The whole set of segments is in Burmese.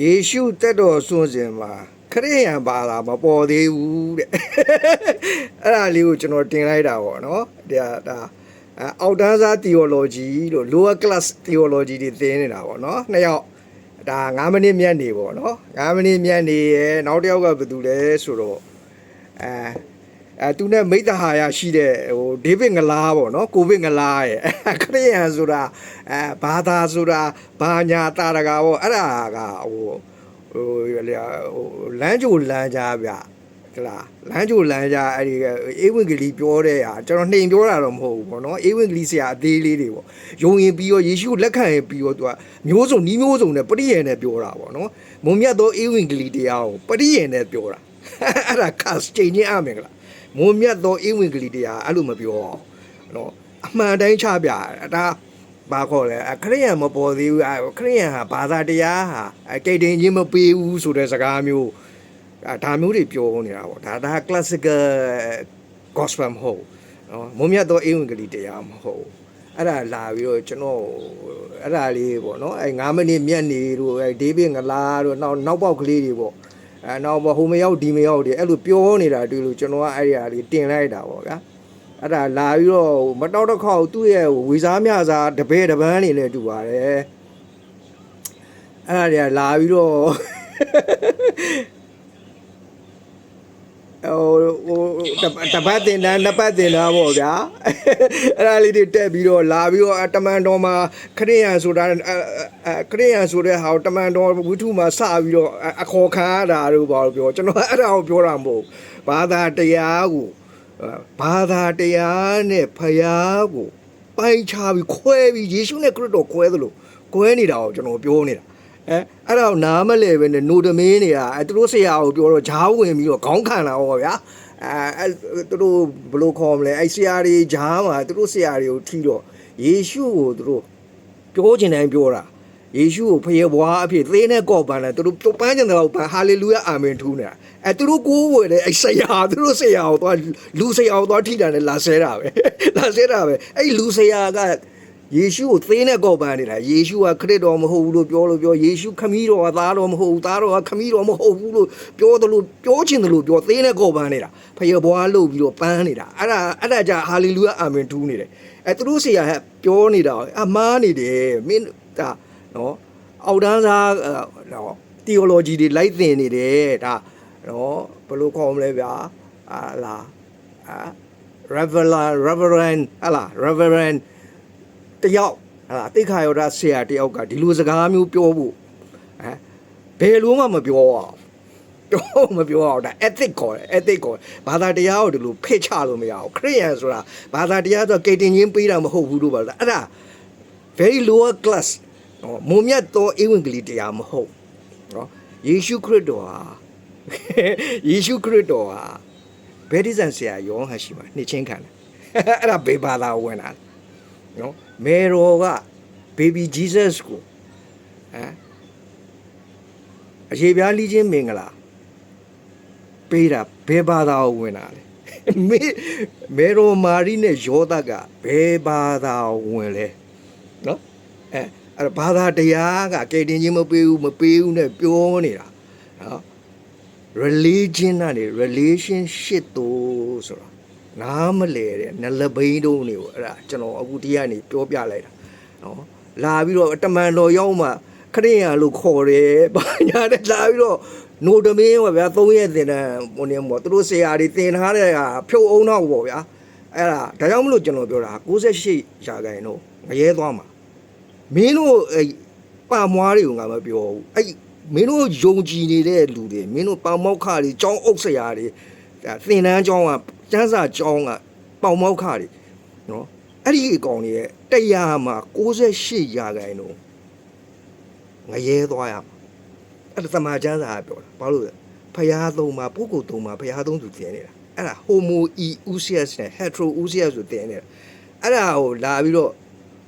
ယေရှုတက်တော်ဆွန့်စဉ်မှာခရိယန်ဘာသာမပေါ်သေးဘူးတဲ့အဲ့ဒါလေးကိုကျွန်တော်တင်လိုက်တာပေါ့နော်ဒါဒါအဲအောက်တန်းစား theology လို့ lower class theology တွေသင်နေတာပေါ့နော်နှစ်ယောက်ဒါ9မိနစ်မြတ်နေပေါ့နော်9မိနစ်မြတ်နေရယ်နောက်တစ်ယောက်ကဘယ်သူလဲဆိုတော့အဲ အဲသူနဲ့မိတ္တဟာယရှိတဲ့ဟိုဒေးဗစ်ငလားပေါ့နော်ကိုဗစ်ငလားရဲ့ခရိယန်ဆိုတာအဲဘာသာဆိုတာဘာညာတာရကပေါ့အဲ့ဒါကဟိုဟိုလေဟိုလမ်းကြိုလမ်းကြားဗျဟလားလမ်းကြိုလမ်းကြားအဲ့ဒီအေးဝင်ကလေးပြောတဲ့ဟာကျွန်တော်နှိမ်ပြောတာတော့မဟုတ်ဘူးပေါ့နော်အေးဝင်ကလေးဆရာအသေးလေးတွေပေါ့ယုံရင်ပြီးတော့ယေရှုလက်ခံရင်ပြီးတော့သူကမျိုးစုံနီးမျိုးစုံနဲ့ပရိယေနဲ့ပြောတာပေါ့နော်မုံမြတ်သောအေးဝင်ကလေးတရားကိုပရိယေနဲ့ပြောတာအဲ့ဒါ cast ချိန်ချင်းအမင်္ဂလာ မွန်မြတ်သောအင်းဝင်ကလေးတရားအဲ့လိုမပြောအောင်နော်အမှန်တိုင်းချပြဒါဘာခေါ်လဲအခရိယံမပေါ်သေးဘူးအခရိယံဟာဘာသာတရားဟာအကိတ်တင်ချင်းမပေးဘူးဆိုတဲ့စကားမျိုးအဲဒါမျိုးတွေပြောနေတာပေါ့ဒါဒါ classical gospel မဟုတ်နော်မွန်မြတ်သောအင်းဝင်ကလေးတရားမဟုတ်အဲ့ဒါလာပြီးတော့ကျွန်တော်အဲ့ဒါလေးပေါ့နော်အဲ9မိနစ်မြတ်နေတို့အဲဒေးဗစ်ငလာတို့နောက်နောက်ပေါက်ကလေးတွေပေါ့ အဲနောက်ဘဟိုမရောက်ဒီမရောက်ဒီအဲ့လိုပြောနေတာတွေ့လို့ကျွန်တော်ကအဲ့ဒီဟာလေးတင်လိုက်တာပေါ့ဗျာအဲ့ဒါလာပြီးတော့မတောက်တစ်ခေါက်သူ့ရဲ့ဝေစားမြစားတပည့်တပန်းနေလဲတူပါတယ်အဲ့ဒါတွေကလာပြီးတော့ ဟိုဟိုတပတ်တင်တန်းနှစ်ပတ်တင်တန်းပေါ့ဗျာအဲ့ဒါလေးတွေတက်ပြီးတော့လာပြီးတော့တမန်တော်မှာခရိယန်ဆိုတာခရိယန်ဆိုတဲ့ဟာကိုတမန်တော်ဝိထုမှာစပြီးတော့အခေါ်ခံရတာတို့ဘာလို့ပြောကျွန်တော်အဲ့ဒါကိုပြောတာမဟုတ်ဘာသာတရားကိုဘာသာတရားနဲ့ဖယားကိုပိုင်းခြားပြီးခွဲပြီးယေရှုနဲ့ခရစ်တော်ခွဲသလိုခွဲနေတာကိုကျွန်တော်ပြောနေတာ အဲအဲ့ဒါကိုနားမလဲပဲနဲ့နိုဒမင်းတွေကအဲသူတို့ဆရာကိုပြောတော့ဂျားဝင်ပြီးတော့ခေါင်းခံလာဟောဗျာအဲအဲသူတို့ဘယ်လိုခေါ်မလဲအဲဆရာတွေဂျားမှာသူတို့ဆရာတွေကိုထီတော့ယေရှုကိုသူတို့ပြောချင်တိုင်းပြောတာယေရှုကိုဖယေဘွားအဖြစ်သင်းနဲ့ကော့ပန်းတယ်သူတို့ပန်းချင်တဲ့လောက်ပန်းဟာလေလုယအာမင်ထူးနေတာအဲသူတို့ကိုးဝယ်တဲ့အဲဆရာသူတို့ဆရာကိုသွားလူဆရာကိုသွားထိတာနဲ့လာဆဲတာပဲလာဆဲတာပဲအဲလူဆရာက ယေရှုကိုသေးနဲ့ကောက်ပန်းနေတာယေရှုကခရစ်တော်မဟုတ်ဘူးလို့ပြောလို့ပြောယေရှုခမည်းတော်ကသားတော်မဟုတ်ဘူးသားတော်ကခမည်းတော်မဟုတ်ဘူးလို့ပြောတယ်လို့ပြောချင်တယ်လို့ပြောသေးနဲ့ကောက်ပန်းနေတာဖယေဘွားလို့ပြီးတော့ပန်းနေတာအဲ့ဒါအဲ့ဒါကြဟာလေလုယအာမင်ထူးနေတယ်အဲသူတို့ဆရာကပြောနေတာအမားနေတယ်မင်းဒါနော်အောက်တန်းစားနော် theology တွေလိုက်သင်နေတယ်ဒါနော်ဘယ်လိုခေါ်မလဲဗျာအာလာအာ reverend reverend ဟလာ reverend တယောက်ဟာလားတိတ်ခါရောဒဆရာတယောက်ကဒီလိုစကားမျိုးပြောဖို့ဟမ်ဘယ်လိုမှမပြောအောင်ပြောမပြောအောင်ဒါ ethic ခေါ်တယ် ethic ခေါ်ဘာသာတရားကိုဒီလိုဖိတ်ချလို့မရအောင်ခရစ်ယာန်ဆိုတာဘာသာတရားဆိုကေတင်ချင်းပေးတာမဟုတ်ဘူးလို့ပါလားအဲ့ဒါ very lower class နော်မုံမြတ်သောဧဝံဂေလိတရားမဟုတ်နော်ယေရှုခရစ်တော်ဟာယေရှုခရစ်တော်ဟာဗေဒိဇန်ဆရာယောဟန်ရှိမှာနှစ်ချင်းခံတယ်အဲ့ဒါဘေဘာသာဝင်တာ နော်မေရောက baby jesus ကိုဟမ်အခြေပြားလိချင်းမင်္ဂလာပေးတာဘယ်ဘာသာကိုဝင်တာလဲမေမေရောမာရီနဲ့ယောသကဘယ်ဘာသာကိုဝင်လဲနော်အဲအဲ့ဒါဘာသာတရားကကဲတင်ချင်းမပေးဘူးမပေးဘူးနဲ့ပြောနေတာနော် religion ကနေ relationship တို့ဆိုတာ နားမလဲတဲ့နလဘိန်းတုံးတွေကိုအဲ့ဒါကျွန်တော်အခုတရားနေပြောပြလိုက်တာနော်လာပြီးတော့တမန်တော်ရောက်မှခရိယာလို့ခေါ်တယ်ဘာညာတဲ့လာပြီးတော့နိုဒမင်းပါဗျာ၃ရက်တင်တဲ့ဟိုနေပေါ့သူတို့ဆရာတွေတင်ထားတဲ့ဟာဖြုတ်အောင်တော့ပေါ့ဗျာအဲ့ဒါဒါကြောင့်မလို့ကျွန်တော်ပြောတာ68ရာခိုင်တော့ငရဲသွားမှာမင်းတို့အဲ့ပါမွားတွေကိုငါမပြောဘူးအဲ့မင်းတို့ယုံကြည်နေတဲ့လူတွေမင်းတို့ပေါမောက်ခတွေចောင်းအုပ်ဆရာတွေဒါသင်တန်းចောင်းက ကျန်းစာကျောင်းကပေါင်မောက်ခတွေနော်အဲ့ဒီအကောင်တွေရဲ့တရားမှာ68ရာခိုင်နှုန်းငရဲသွားရအဲ့ဒါသမာကျန်းစာကပြောတာဘာလို့လဲဖျားသုံးမှာပုဂ္ဂိုလ်သုံးမှာဖျားသုံးသူတင်နေတာအဲ့ဒါ homo eusius နဲ့ hetero eusius ဆိုတင်နေတာအဲ့ဒါကိုလာပြီးတော့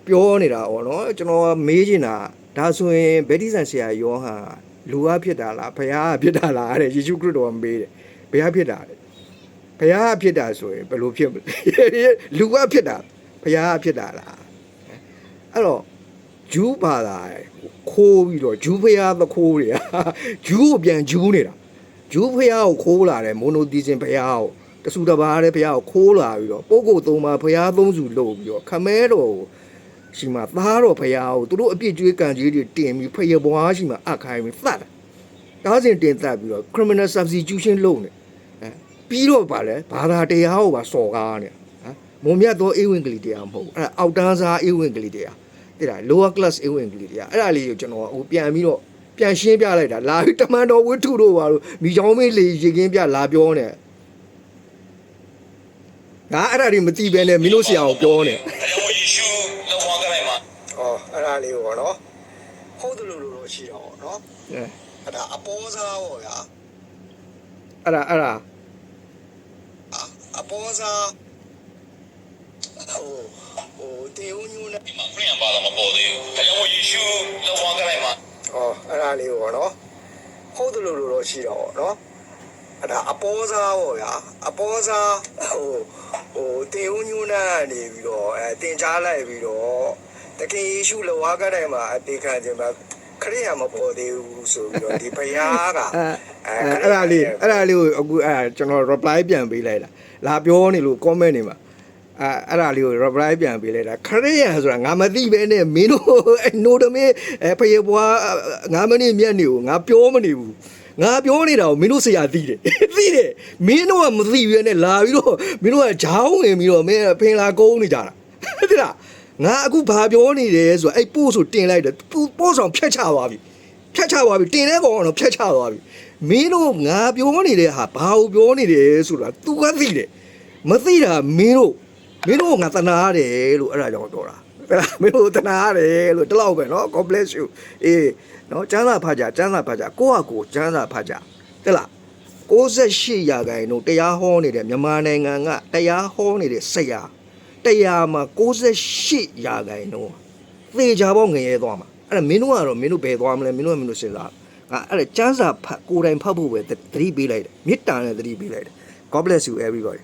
ပြောနေတာပေါ့နော်ကျွန်တော်မေးချင်တာဒါဆိုရင်ဗေဒိဆန်ဆရာယောဟန်လူအဖြစ်တာလားဖခင်အဖြစ်တာလားတဲ့ယေရှုခရစ်တော်ကမေးတယ်ဘယ်အဖြစ်တာလဲ ဘုရားအဖြစ်တာဆိုရင်ဘယ်လိုဖြစ်မလဲလူအဖြစ်တာဘုရားအဖြစ်တာလားအဲ့တော့ဂျူးဘာသာခိုးပြီးတော့ဂျူးဖျားသခိုးတွေကဂျူးကိုပြန်ဂျူးနေတာဂျူးဖျားကိုခိုးလာတယ်မိုနိုသီဇင်ဖျားကိုတဆူတဘာတဲ့ဖျားကိုခိုးလာပြီးတော့ပုဂ္ဂိုလ်သုံးပါးဖျားသုံးစုလုပ်ပြီးတော့ခမဲတော်ကိုရှိမှသားတော်ဖျားကိုသူတို့အပြစ်ကြွေးကံကြီးတွေတင်ပြီးဖျေဘွားရှိမှအခိုင်းပြီးသတ်တယ်တားစင်တင်သတ်ပြီးတော့ criminal substitution လုပ်နေအဲ ပြီးတော့ဗာလဲဘာသာတရားကိုပါစော်ကားနေဟမ်မုံမြတ်သောအေဝံဂေလိတရားမဟုတ်ဘူးအဲ့ဒါအောက်တန်းစားအေဝံဂေလိတရားတိလား lower class အဝင်ကလေးတွေကအဲ့ဒါလေးကိုကျွန်တော်ဟိုပြန်ပြီးတော့ပြန်ရှင်းပြလိုက်တာလာပြီးတမန်တော်ဝိထုတို့ပါလို့မိချောင်းမေးလေရေကင်းပြလာပြောနေငါအဲ့ဒါတွေမသိဘဲနဲ့မင်းတို့ဆရာကိုပြောနေဒါကြောင့်ယေရှုလောက်ဝါကလိုက်မှာဩအဲ့ဒါလေးကိုပေါ့နော်ဟုတ်တယ်လို့လို့ရှိတော့နော်အဲအဲ့ဒါအပေါ်စားပေါ့ဗျာအဲ့ဒါအဲ့ဒါ အပေါ်စားဟိုဟိုတေဦးညူနဲ့ဒီမှာခရိယန်ဘာသာမပေါ်သေးဘူးဒါကြောင့်ယေရှုလောက်ဝါကလိုက်မှာဩအဲ့ဒါလေးကိုပေါ့နော်ဟုတ်တယ်လို့လို့ရှိတော့နော်အဲ့ဒါအပေါ်စားပေါ့ဗျာအပေါ်စားဟိုဟိုတေဦးညူနာနေပြီးတော့အဲတင်ချလိုက်ပြီးတော့တကယ်ယေရှုလောကတိုင်းမှာအသေးခံခြင်းမှာ ခရိယာမပေါ်သေးဘူးဆိုပြီးတော့ဒီဘုရားကအဲအဲ့ဒါလေးအဲ့ဒါလေးကိုအခုအဲ့ဒါကျွန်တော် reply ပြန်ပေးလိုက်တာလာပြောနေလို့ comment နေမှာအဲအဲ့ဒါလေးကို reply ပြန်ပေးလိုက်တာခရိယန်ဆိုတာငါမသိပဲနဲ့မင်းတို့အဲ့နိုဒမေအဲဖယေဘွားငါမနေမြတ်နေကိုငါပြောမနေဘူးငါပြောနေတာကိုမင်းတို့ဆရာသိတယ်သိတယ်မင်းတို့ကမသိပဲနဲ့လာပြီးတော့မင်းတို့ကဂျောင်းဝင်ပြီးတော့မင်းဖင်လာကုန်းနေကြတာသိလား ငါအခုဘာပြောနေတယ်ဆိုတော့အဲ့ပို့ဆိုတင်လိုက်တယ်ပို့ဆောင်ဖြတ်ချသွားပြီ ဖြတ်ချသွားပြီတင်တဲ့ကောင်ကတော့ဖြတ်ချသွားပြီမင်းတို့ငါပြောနေတဲ့ဟာဘာကိုပြောနေတယ်ဆိုတာ तू ကသိတယ်မသိတာမင်းတို့မင်းတို့ငါတနာရတယ်လို့အဲ့ဒါကြောင့်ပြောတာအဲ့ဒါမင်းတို့တနာရတယ်လို့တလောက်ပဲเนาะ God bless you အေးเนาะကျမ်းစာဖတ်ကြကျမ်းစာဖတ်ကြကိုယ့်ဟာကိုယ်ကျမ်းစာဖတ်ကြတဲ့လား68ရာခိုင်နှုန်းတရားဟောနေတဲ့မြန်မာနိုင်ငံကတရားဟောနေတဲ့ဆရာ တရားမှာ68ရာခိုင်နှုန်းသေချာပေါ့ငရဲသွားမှာအဲ့ဒါမင်းတို့ကတော့မင်းတို့ဘယ်သွားမလဲမင်းတို့ကမင်းတို့စဉ်းစားငါအဲ့ဒါစမ်းစာဖတ်ကိုယ်တိုင်ဖတ်ဖို့ပဲသတိပေးလိုက်တယ်မေတ္တာနဲ့သတိပေးလိုက်တယ် God bless you everybody